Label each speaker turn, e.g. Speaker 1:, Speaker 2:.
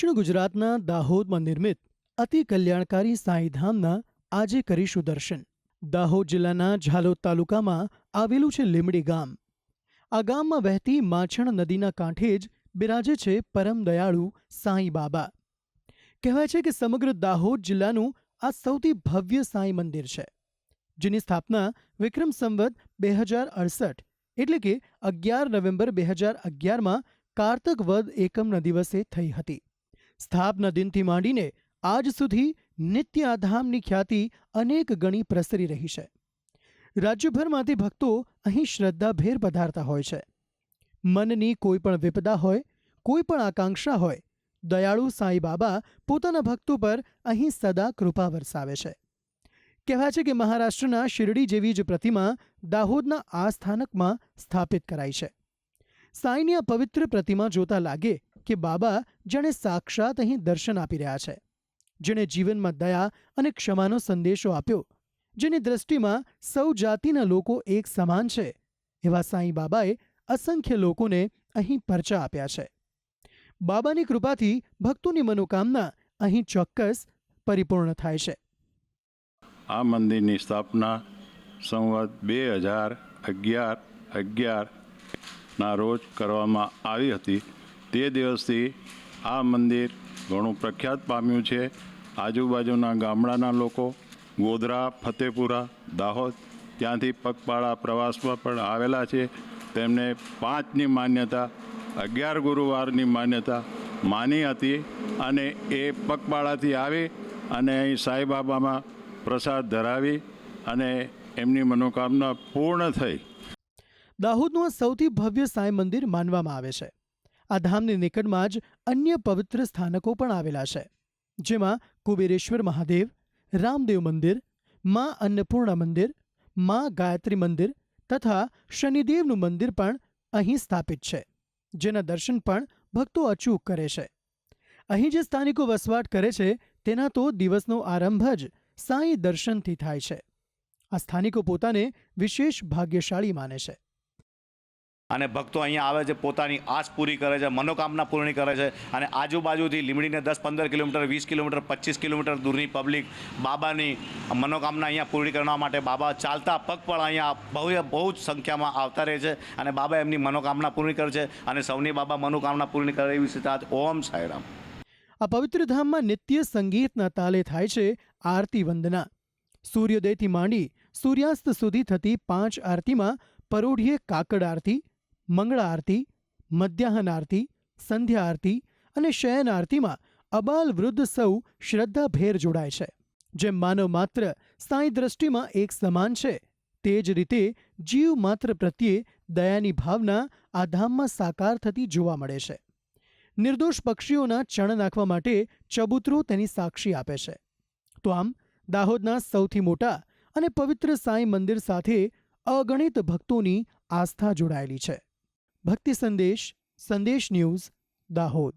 Speaker 1: દક્ષિણ ગુજરાતના દાહોદમાં નિર્મિત અતિ કલ્યાણકારી સાંઈધામના આજે કરીશું દર્શન. દાહોદ જિલ્લાના ઝાલોદ તાલુકામાં આવેલું છે લીમડી ગામ. આ ગામમાં વહેતી માછણ નદીના કાંઠે જ બિરાજે છે પરમ દયાળુ સાંઈ બાબા. કહેવાય છે કે સમગ્ર દાહોદ જિલ્લાનું આ સૌથી ભવ્ય સાંઈ મંદિર છે, જેની સ્થાપના વિક્રમ સંવત બે હજાર અડસઠ એટલે કે અગિયાર નવેમ્બર બે હજાર અગિયારમાં કારતક વદ એકમના દિવસે થઈ હતી. સ્થાપના દિનથી માંડીને આજ સુધી નિત્ય આ ખ્યાતિ અનેક ગણી પ્રસરી રહી છે. રાજ્યભરમાંથી ભક્તો અહીં શ્રદ્ધાભેર પધારતા હોય છે. મનની કોઈ પણ વિપદા હોય, કોઈ પણ આકાંક્ષા હોય, દયાળુ સાંઈ બાબા પોતાના ભક્તો પર અહીં સદા કૃપા વરસાવે છે. કહેવાય છે કે મહારાષ્ટ્રના શિરડી જેવી જ પ્રતિમા દાહોદના આ સ્થાનકમાં સ્થાપિત કરાઈ છે. સાંઈની આ પવિત્ર પ્રતિમા જોતા લાગે કે બાબા જાણે સાક્ષાત અહીં દર્શન આપી રહ્યા છે, જેણે જીવનમાં દયા અને ક્ષમાનો સંદેશો આપ્યો, જેની દ્રષ્ટિમાં સૌ જાતિના લોકો એક સમાન છે, એવા સાંઈ બાબાએ અસંખ્ય લોકોને અહીં પરચા આપ્યા છે. બાબાની કૃપાથી ભક્તોની મનોકામના અહીં ચોક્કસ પરિપૂર્ણ થાય છે.
Speaker 2: આ મંદિરની સ્થાપના સંવત બે હજાર અગિયાર અગિયારના રોજ કરવામાં આવી હતી. તે દિવસથી આ મંદિર ઘણું પ્રખ્યાત પામ્યું છે. આજુબાજુના ગામડાના લોકો, ગોધરા, ફતેપુરા, દાહોદ ત્યાંથી પગપાળા પ્રવાસમાં પણ આવેલા છે. તેમને પાંચની માન્યતા, અગિયાર ગુરુવારની માન્યતા માની હતી અને એ પગપાળાથી આવી અને અહીં સાંઈબાબામાં પ્રસાદ ધરાવી અને એમની મનોકામના પૂર્ણ થઈ.
Speaker 1: દાહોદનું સૌથી ભવ્ય સાંઈ મંદિર માનવામાં આવે છે. આ ધામની નિકટમાં જ અન્ય પવિત્ર સ્થાનકો પણ આવેલા છે, જેમાં કુબેરેશ્વર મહાદેવ, રામદેવ મંદિર, મા અન્નપૂર્ણા મંદિર, મા ગાયત્રી મંદિર તથા શનિદેવનું મંદિર પણ અહીં સ્થાપિત છે, જેના દર્શન પણ ભક્તો અચૂક કરે છે. અહીં જે સ્થાનિકો વસવાટ કરે છે, તેના તો દિવસનો આરંભ જ સાંઈ દર્શનથી થાય છે. આ સ્થાનિકો પોતાને વિશેષ ભાગ્યશાળી માને છે.
Speaker 3: અને ભક્તો અહીંયા આવે છે, પોતાની આશ પૂરી કરે છે, મનોકામના પૂર્ણ કરે છે અને આજુબાજુથી લીમડીને દસ પંદર કિલોમીટર, વીસ કિલોમીટર, પચીસ કિલોમીટર દૂરની પબ્લિક બાબાની મનોકામના અહીંયા પૂરી કરવા માટે બાબા ચાલતા પગ પણ અહીંયા બહુ બહુ જ સંખ્યામાં આવતા રહે છે અને બાબા એમની મનોકામના પૂર્ણ કરે છે અને સૌની બાબા મનોકામના પૂર્ણ કરે એવી સિદ્ધાર્થ ઓમ સાયરામ
Speaker 1: આ પવિત્ર ધામમાં નિત્ય સંગીતના તાલે થાય છે આરતી વંદના. સૂર્યોદયથી માંડી સૂર્યાસ્ત સુધી થતી પાંચ આરતીમાં પરોઢીએ કાકડ આરતી મંગળા આરતી મધ્યાહન આરતી સંધ્યા આરતી અને શયન આરતીમાં અબાલ વૃદ્ધ સૌ શ્રદ્ધાભેર જોડાય છે, જેમ માનવ માત્ર સાંઈ દ્રષ્ટિમાં એક સમાન છે. તે જ રીતે જીવ માત્ર પ્રત્યે દયાની ભાવના આ ધામમાં સાકાર થતી જોવા મળે છે. નિર્દોષ પક્ષીઓના ચણ નાખવા માટે ચબૂતરો તેની સાક્ષી આપે છે. તો આમ, દાહોદના સૌથી મોટા અને પવિત્ર સાંઈ મંદિર સાથે અગણિત ભક્તોની આસ્થા જોડાયેલી છે. ભક્તિ સંદેશ સંદેશ ન્યૂઝ દાહોદ.